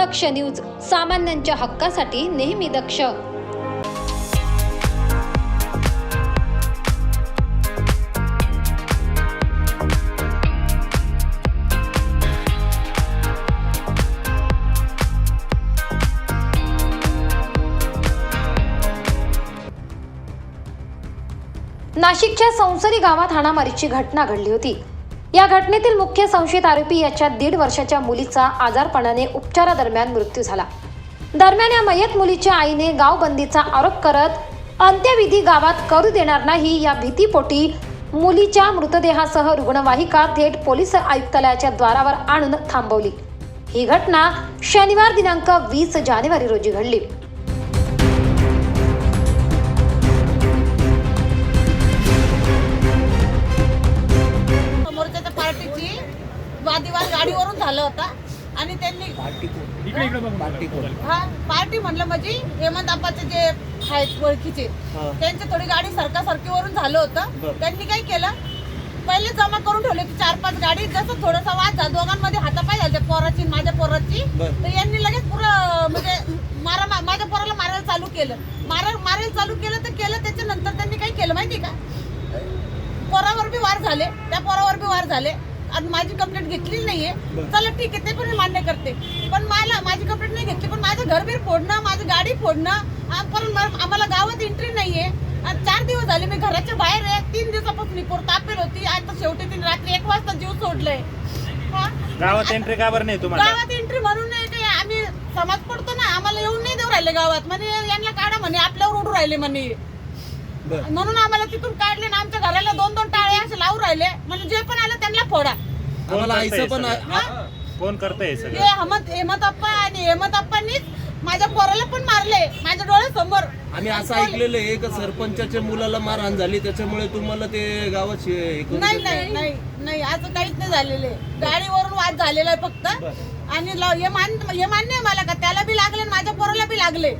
दक्ष news सामान्यांच्या हक्कासाठी नेहमी दक्ष. नाशिकच्या संसरी गावात हाणामारीची घटना घडली होती. या घटनेतील मुख्य संशयित आरोपी याच्या दीड वर्षाच्या मुलीचा आजारपणाने उपचारादरम्यान मृत्यू झाला. दरम्यान या मयत मुलीच्या आईने गावबंदीचा आरोप करत अंत्यविधी गावात करू देणार नाही या भीतीपोटी मुलीच्या मृतदेहासह रुग्णवाहिका थेट पोलीस आयुक्तालयाच्या द्वारावर आणून थांबवली. ही घटना शनिवार दिनांक वीस जानेवारी रोजी घडली. गाडीवरून झाला होता. आणि त्यांनी इकडे इकडे बघून पार्टी कोण? हा पार्टी म्हणलं म्हणजे हेमंत आप्पाचे जे आहेत ओळखीचे हा. त्यांची थोडी गाडी सरका सरकीवरून झालं होतं. त्यांनी काय केलं? पहिले जमा करून ठेवले की चार पाच गाडी. जसं थोडासा वाद झाला दोघांमध्ये हातापाय झाले त्या पोराची आणि माझ्या पोराची. बरं. तर यांनी लगेच पुरं म्हणजे मारा मा- माझ्या पोराला मारायला चालू केलं. मारा मारायला चालू केलं तर केलं त्याच्यानंतर त्यांनी काय केलं माहिती का? पोरावर बी वार झाले त्या पोरावर बी वार झाले. आणि माझी कंप्लेंट घेतली नाहीये. चला ठीक आहे ते पण मी मान्य करते. पण मला माझी कंप्लेंट नाही घेतली पण माझं घर बीर फोडणं माझी गाडी फोडणं पण आम्हाला गावात एंट्री नाहीये. चार दिवस झाले मी घराच्या बाहेर आहे. तीन दिवसापासून मी पोर तापेल होती. आता शेवटी तीन रात्री एक वाजता जीव सोडलंय. हा? गावात एंट्री का बरं नाही तुम्हाला? गावात एंट्री म्हणून नाही काय आम्ही समाज पडतो ना आम्हाला येऊन नाही देऊ राहिले गावात. म्हणे यांना काढा म्हणे आपल्यावर उडू राहिले म्हणे. म्हणून आम्हाला तिथून काढले ना आमच्या घराला दोन दोन टाळे असे लावून राहिले. म्हणजे जे पण आलं त्यांना फोडा. आम्हाला आईचं पण? हा? कोण करतंय हे सगळं? हेमंत हेमंत अप्पा आणि हेमंत अप्पांनीच माझ्या पोराला पण मारले. माझ्या डोळ्यासमोर. आम्ही असं ऐकलेलं आहे का सरपंचाच्या मुलाला मारहाण झाली त्याच्यामुळे तुम्हाला ते गावात शे- हे नाही. नाही नाही नाही असं काहीच नाही झालेलं आहे. गाडीवरून वाद झालेला आहे फक्त. आणि ल- हे मान हे मान्य आहे मला का? त्याला बी लागले आणि माझ्या पोराला बी लागले.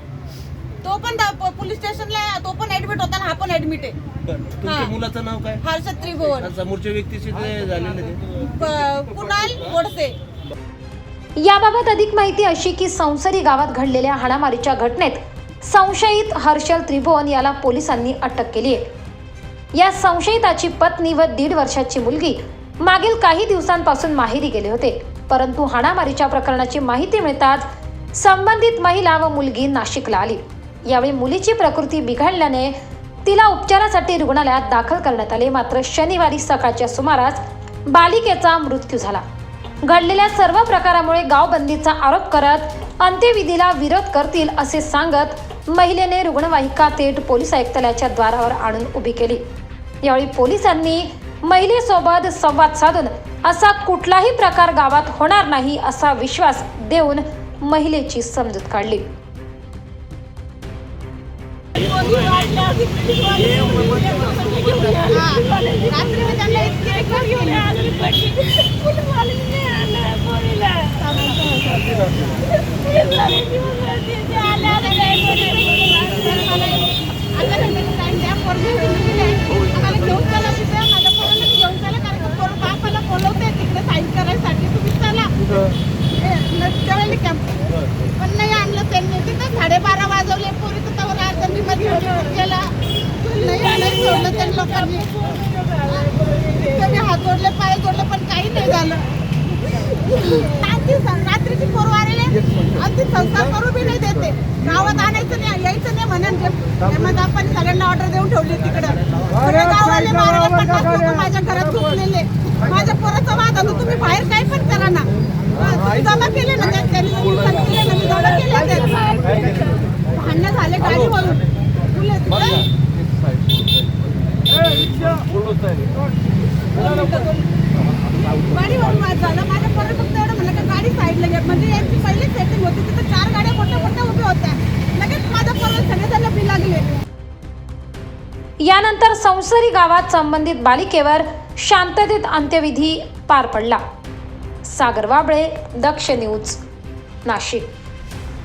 तो पण दा- पोलीस स्टेशनला तो पण ऍडमिट होता आणि हा पण ऍडमिट आहे. बरं. तुमच्या हा. मुलाचं नाव काय? हर्षद त्रिभुवन. आणि समोरच्या व्यक्तीशी ते झालेलं ते प- कुणाल गोडसे. याबाबत अधिक माहिती अशी की संसरी गावात घडलेल्या हाणामारीच्या घटनेत संशयित हर्षल त्रिभुवन याला पोलिसांनी अटक केली आहे. या संशयिताची पत्नी व दीड वर्षाची मुलगी मागील काही दिवसांपासून माहेरी गेले होते परंतु हाणामारीच्या प्रकरणाची माहिती मिळताच संबंधित महिला व मुलगी नाशिकला आली. यावेळी मुलीची प्रकृती बिघडल्याने तिला उपचारासाठी रुग्णालयात दाखल करण्यात आले. मात्र शनिवारी सकाळच्या सुमारास बालिकेचा मृत्यू झाला. घडलेल्या सर्व प्रकारामुळे गावबंदीचा आरोप करत अंत्यविधीला विरोध करतील असे सांगत महिलेने रुग्णवाहिका थेट पोलीस आयुक्तालयाच्या द्वारावर आणून उभी केली. यावेळी पोलिसांनी महिलेसोबत संवाद साधून असा कुठलाही प्रकार गावात होणार नाही असा विश्वास देऊन महिलेची समजूत काढली. रात्री मी त्यांना इतके पण नाही आणलं त्यांनी तिथं साडेबारा वाजवले पोरी तर तवर त्यांनी मध्ये गेला नाही नाही सोडलं त्या लोकांनी त्यांनी हात जोडले पाय जोडले पण काही नाही झालं. रात्री रात्रीची पोर ती संस्कार करू बी नाही देते. गावात आणायचं नाही यायचं नाही म्हणून मग आपण सगळ्यांना ऑर्डर देऊन ठेवली तिकडं. माझ्या घरात झोपलेले माझ्या पोराचा वाद होता तुम्ही बाहेर काय पण करा ना हा, तुम्ही जमा केले ना त्या- त्यांनी सांगितले ना मी जमा केले ते. भांडणं झाले गाडीवरून पोलीस- गाडीवरून वाद झाला. माझ्या परत फक्त एवढं म्हणलं का गाडी साईडला घ्या म्हणजे यांची पहिली सेटिंग होती. तिथं चार गाड्या मोठ्या मोठ्या उभ्या होत्या. लगेच माझ्या पोराला सगळेजण बी लागले. यानंतर संसरी गावात संबंधित बालिकेवर शांततेत अंत्यविधी पार पडला. सागर वाबळे दक्ष न्यूज नाशिक.